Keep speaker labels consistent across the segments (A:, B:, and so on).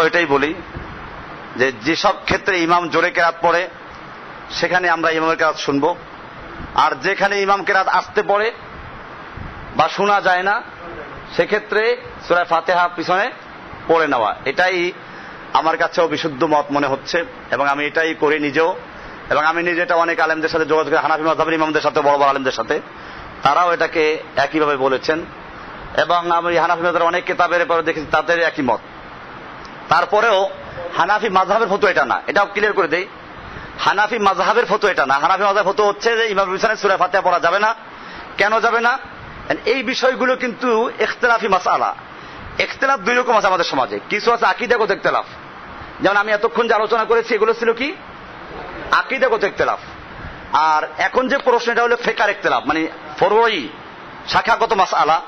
A: আমরা ওইটাই বলি যে যেসব ক্ষেত্রে ইমাম জোরে কেরাত পড়ে, সেখানে আমরা ইমামের কেরাত শুনব। আর যেখানে ইমাম কেরাত আসতে পড়ে বা শোনা যায় না, সেক্ষেত্রে সুরায় ফাতেহা পিছনে পড়ে নেওয়া। এটাই আমার কাছেও বিশুদ্ধ মত মনে হচ্ছে এবং আমি এটাই করি নিজেও। এবং আমি নিজে এটা অনেক আলেমদের সাথে যোগাযোগ করি, হানাফি মাজাবের ইমামদের সাথে, বড় বড় আলেমদের সাথে। তারাও এটাকে একইভাবে বলেছেন। এবং আমি হানাফি মাজাবের অনেক কেতাবের পরে দেখেছি, তাদের একই মত। তারপরেও হানাফি মাঝহাবের ফটো এটা না। এটাও ক্লিয়ার করে দেই। হানাফি মাঝহাবের ফটো এটা না। হানাফি মাঝহাবের ফটো হচ্ছে যে ইমাম বিছানে সুরা ফাতিহা পড়া যাবে না। কেন যাবে না? এই বিষয়গুলো কিন্তু ইখতলাফি মাসালা ইখতলাফ দুই রকম আছে আমাদের সমাজে। কিছু আছে আকিদাগত ইখতলাফ। যেমন আমি এতক্ষণ যে আলোচনা করেছি, এগুলো ছিল কি? আকিদাগত ইখতলাফ। আর এখন যে প্রশ্নটা হলো ফেকার ইখতলাফ মানে ফরোই শাখাগত মাসালা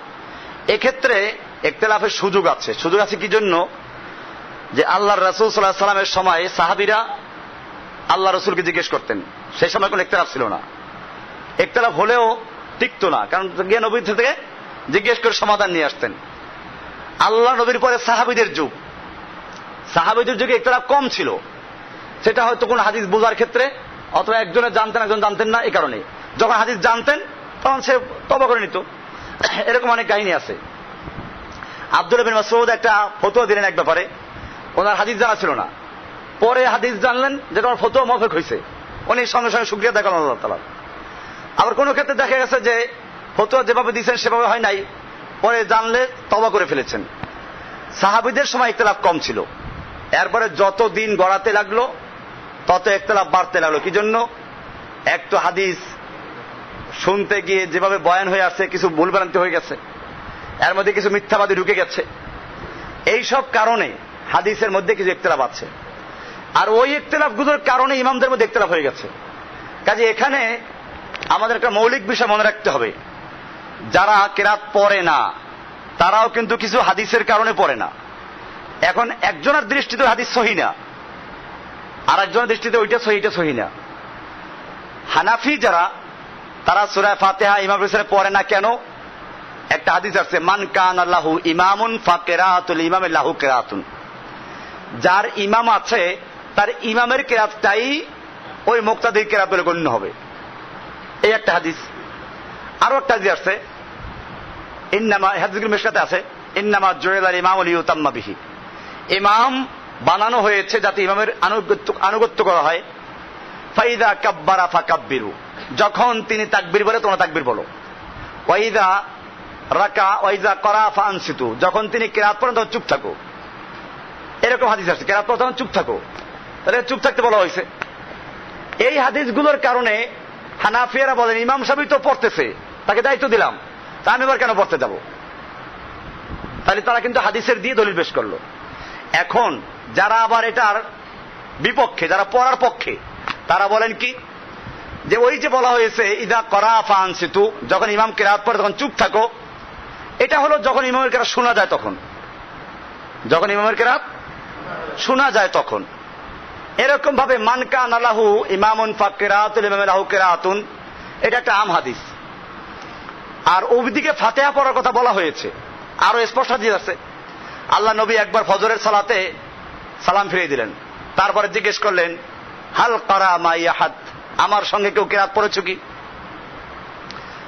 A: এক্ষেত্রে ইখতলাফের সুযোগ আছে। সুযোগ আছে কি জন্য? যে আল্লাহ রসুল সাল্লাহ সাল্লামের সময় সাহাবিরা আল্লাহ রসুলকে জিজ্ঞেস করতেন। সেই সময় কোনো ইখতলাফ ছিল না। ইখতলাফ হলেও টিকতো না, কারণ গিয়ে নবীর থেকে জিজ্ঞেস করে সমাধান নিয়ে আসতেন। আল্লাহ নবীর পরে সাহাবিদের যুগ। সাহাবিদের যুগে ইখতলাফ কম ছিল। সেটা হয়তো কোন হাদিস বোঝার ক্ষেত্রে, অথবা একজনে জানতেন, একজন জানতেন না এই কারণে। যখন হাদিস জানতেন, তখন সে তবা করে নিত। এরকম অনেক কাহিনী আছে। আব্দুল বিন মাসউদ একটা ফতোয়া দিলেন এক ব্যাপারে। ওনার হাদিস জানা ছিল না। পরে হাদিস জানলেন যে তোমার ফতোয়া মফেক হয়েছে উনি সঙ্গে সঙ্গে সুক্রিয়া দেখান আল্লাহ তালা আবার কোনো ক্ষেত্রে দেখা গেছে যে ফতোয়া যেভাবে দিয়েছেন সেভাবে হয় নাই। পরে জানলে তবা করে ফেলেছেন। সাহাবিদের সময় ইখতলাফ কম ছিল। এরপরে যত দিন গড়াতে লাগল, তত ইখতলাফ বাড়তে লাগল। কি জন্য? এক তো হাদিস শুনতে গিয়ে যেভাবে বয়ান হয়ে আসছে, কিছু ভুল ভুলভ্রান্তি হয়ে গেছে। এর মধ্যে কিছু মিথ্যাবাদী ঢুকে গেছে। এই সব কারণে হাদিসের মধ্যে কিছু ইখতলাফ আছে। আর ওই ইখতলাফগুলোর কারণে ইমামদের মধ্যে ইখতলাফ হয়ে গেছে। কাজে এখানে আমাদের একটা মৌলিক বিষয় মনে রাখতে হবে। যারা কেরাত পড়ে না, তারাও কিন্তু কিছু হাদিসের কারণে পড়ে না। এখন একজনের দৃষ্টিতে হাদিস সহি না আর একজনের দৃষ্টিতে ওইটা সহি, এটা সহি না। হানাফি যারা, তারা সুরায় ফাতেহা ইমাম হোসেন পড়ে না কেন? একটা হাদিস আছে মান কান আল্লাহু ইমামুন ফাকেরাতুল ইমাম লাহু কেরাতুন। যার ইমাম আছে, তার ইমামের কেরাতটাই ওই মুক্তাদির কেরাত বলে গণ্য হবে। এই একটা হাদিস। আরও একটা হাদিস আছে ইন্নামা হাদিসগুলো মেশকাতে আছে। ইন্নামা জয়েলার ইমাম আলী উতাম্মা বিহি। ইমাম বানানো হয়েছে যাতে ইমামের আনুগত্য আনুগত্য করা হয়। ফাইদা কাব্বারা ফাকাব্বিরু। যখন তিনি তাকবির বলে, তোমরা তাকবির বলো। ওয়াইদা রাকা, ওয়াইদা করা ফানসিতু। যখন তিনি কেরাত পড়েন, তখন চুপ থাকো। এরকম হাদিস আছে। কেরাত পড়ে তখন চুপ থাকো, তাহলে চুপ থাকতে বলা হয়েছে। এই হাদিসগুলোর কারণে হানাফিয়ারা বলেন, ইমাম সাহেবই তো পড়তেছে, তাকে দায়িত্ব দিলাম, তা আমি এবার কেন পড়তে যাব? তাহলে তারা কিন্তু হাদিসের দিয়ে দলিল পেশ করল। এখন যারা আবার এটার বিপক্ষে, যারা পড়ার পক্ষে, তারা বলেন কি, যে ওই যে বলা হয়েছে, ইদা করা ফান সেতু যখন ইমাম কেরাত পড়ে, তখন চুপ থাকো। এটা হলো যখন ইমামের কেরাত শোনা যায় তখন। যখন ইমামের কেরাত শোনা যায় তখন। এরকম ভাবে মানকা নালাহু ইমামুন ফাকেরাতুল ইমাম লাহু কেরাতুন, এটা একটা আম হাদিস। আর ওইদিকে ফাতেহা পড়ার কথা বলা হয়েছে। আরও স্পষ্ট হাদিস আছে। আল্লাহ নবী একবার ফজরের সালাতে সালাম ফিরিয়ে দিলেন। তারপরে জিজ্ঞেস করলেন, হাল করা মাইয়াহাত আমার সঙ্গে কেউ কেরাত পড়েছ কি?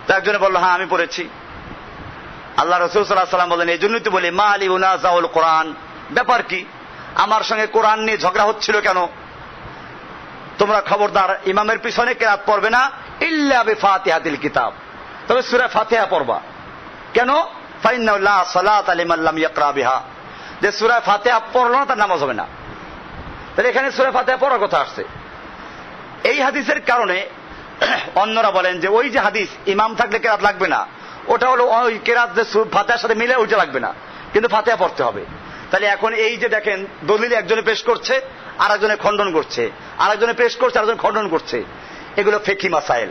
A: তো একজনে বলল হ্যাঁ আমি পড়েছি। আল্লাহ রসুল সাল্লাহ সাল্লাম বললেন, এই জন্যই তো বলি, মা আলী উনাজাউল কোরআন। ব্যাপার কি? আমার সঙ্গে কোরআন নিয়ে ঝগড়া হচ্ছিল কেন? তোমরা খবরদার, ইমামের পিছনে কেরাত পড়বে না, ইল্লা বে কিতাব। তবে সুরা ফাতিহা পড়বা। কেন? ফাইনাল্লাহ সালাত আলিমাল্লাম ইয়াকরা বিহা। যে সুরা ফাতিহা পড়ল না, তার নামাজ হবে না। তাহলে এখানে সুরা ফাতিহা পড়ার কথা আসছে। এই হাদিসের কারণে অন্যরা বলেন যে ওই যে হাদিস, ইমাম থাকলে কেরাত লাগবে না। ওটা হলো ওই কেরাত যে ফাতেহার সাথে মিলে ওইটা লাগবে না। কিন্তু ফাতেহা পড়তে হবে। তাহলে এখন এই যে দেখেন, দলিল একজনে পেশ করছে আর একজনে খণ্ডন করছে। আর একজনে পেশ করছে আর একজন খণ্ডন করছে। এগুলো ফেকি মাসাইল।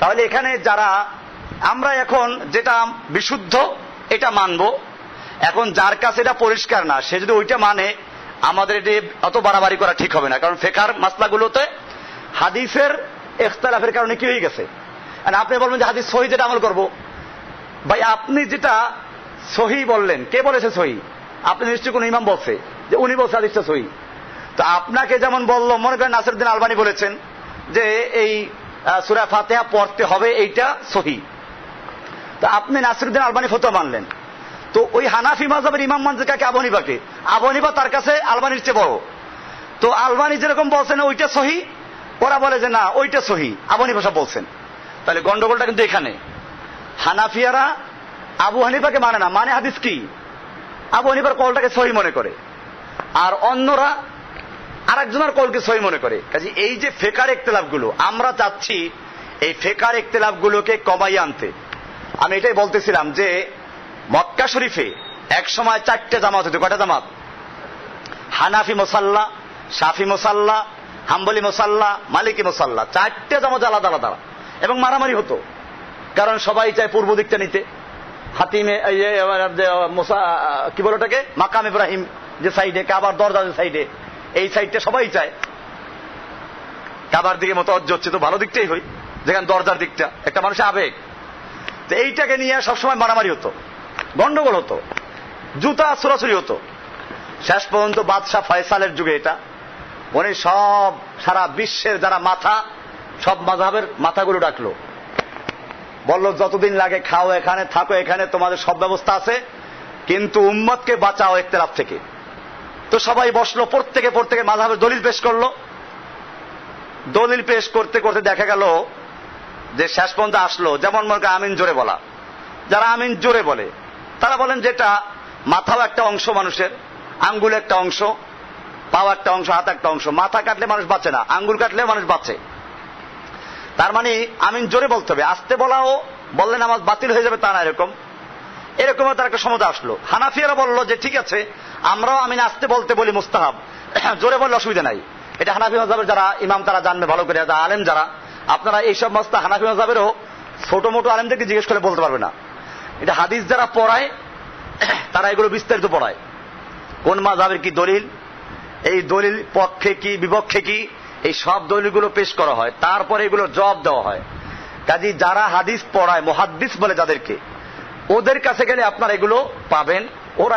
A: তাহলে এখানে যারা, আমরা এখন যেটা বিশুদ্ধ, এটা মানব। এখন যার কাছে এটা পরিষ্কার না, সে যদি ওইটা মানে আমাদের এটি অত বাড়াবাড়ি করা ঠিক হবে না। কারণ ফেকার মাসলাগুলোতে হাদিসের এখতালাফের কারণে কি হয়ে গেছে? আপনি বলবেন যে হাদিস সহি, যেটা আমল করব। ভাই, আপনি যেটা সহি বললেন, কে বলেছে সহি? আপনি নিশ্চয়ই কোন ইমাম বলছে, যে উনি বলছে হাদিসটা সহি। তো আপনাকে যেমন বলল, মনে করেন নাসিরুদ্দিন আলবানি বলেছেন যে এই সুরা ফাতেহা পড়তে হবে, এইটা সহি। তা আপনি নাসিরুদ্দিন আলবানি ফতোয়া মানলেন। তো ওই হানাফি মাযহাবের ইমাম মানছে কাকে? আবু হানিফাকে। আবু হানিফা তার কাছে আলবানির চেয়ে বড়। তো আলবানি যেরকম বলছেন, ওইটা সহি, ওরা বলে যে না, ওইটা সহি। আবু হানিফা সব বলছেন। তাহলে গন্ডগোলটা কিন্তু এখানে। হানাফিয়ারা আবু হানিফাকে মানে না। মানে হাদিস কি? আবু হানিফার কলটাকে সহি মনে করে। আর অন্যরা আরেকজনের কলকে সহি মনে করে। কাজে এই যে ফেকার ইখতলাফগুলো আমরা চাচ্ছি এই ফেকার ইখতলাফগুলোকে কমাই আনতে। আমি এটাই বলতেছিলাম যে, মক্কা শরীফে এক সময় চারটে জামাত হতো। কয়টা জামাত? হানাফি মোসাল্লা, শাফি মোসাল্লা, হাম্বলি মোসাল্লা, মালিকি মোসাল্লা। চারটে জামাত আলাদা আলাদা। এবং মারামারি হতো। কারণ সবাই চায় পূর্ব দিকটা নিতে। হাতিমে মোসা কি বলে ওটাকে? মাকাম ইব্রাহিম যে সাইডে, কাবার দরজা যে সাইডে, এই সাইডটা সবাই চায়। কাবার দিকে মতো অজ্জ হচ্ছে, তো ভালো দিকটাই হই যেখানে দরজার দিকটা, একটা মানুষের আবেগ। তো এইটাকে নিয়ে সবসময় মারামারি হতো। গন্ডগোল হতো। জুতা ছোড়াছুরি হতো। শেষ পর্যন্ত বাদশাহ ফয়সালের যুগে এটা। উনি সব সারা বিশ্বের যারা মাথা, সব মাঝাবের মাথাগুলো ডাকলো। বলল, যতদিন লাগে খাও এখানে, থাকো এখানে, তোমাদের সব ব্যবস্থা আছে। কিন্তু উম্মতকে বাঁচাও একতলাপ থেকে। তো সবাই বসল, প্রত্যেকে প্রত্যেকে মাঝাবের দলিল পেশ করল। দলিল পেশ করতে করতে দেখা গেল যে শেষ পর্যন্ত আসলো, যেমন মনে করেন আমিন জোরে বলা। যারা আমিন জোরে বলে, তারা বলেন যেটা মাথাও একটা অংশ মানুষের আঙ্গুল একটা অংশ, পাও একটা অংশ, হাত একটা অংশ। মাথা কাটলে মানুষ বাঁচে না, আঙ্গুল কাটলে মানুষ বাঁচে। তার মানে আমিন জোরে বলতে হবে। আসতে বলাও বললেন আমার বাতিল হয়ে যাবে তা না এরকম। এরকম তার একটা সমতা আসলো। হানাফিয়ারা বলল যে, ঠিক আছে, আমরাও আমিন আসতে বলতে বলি মুস্তাহাব। জোরে বললে অসুবিধা নাই। এটা হানাফি মজাবের যারা ইমাম, তারা জানবে ভালো করে, যারা আলেম যারা। আপনারা এইসব মস্তা হানাফি মজাবেরও ছোট মোটো আলেমদেরকে জিজ্ঞেস করে বলতে পারবে না। এটা হাদিস যারা পড়ায়, তারা এগুলো বিস্তারিত পড়ায়। কোন মাঝাবের কি দলিল? এই দলিল পক্ষে কি, বিপক্ষে কি? এই সব দলিলগুলো পেশ করা হয়, তারপরে এগুলো জবাব দেওয়া হয়। কাজী যারা হাদিস পড়ায়, মহাদ্দিস বলে যাদেরকে, ওদের কাছে গেলে আপনারা এগুলো পাবেন। ওরা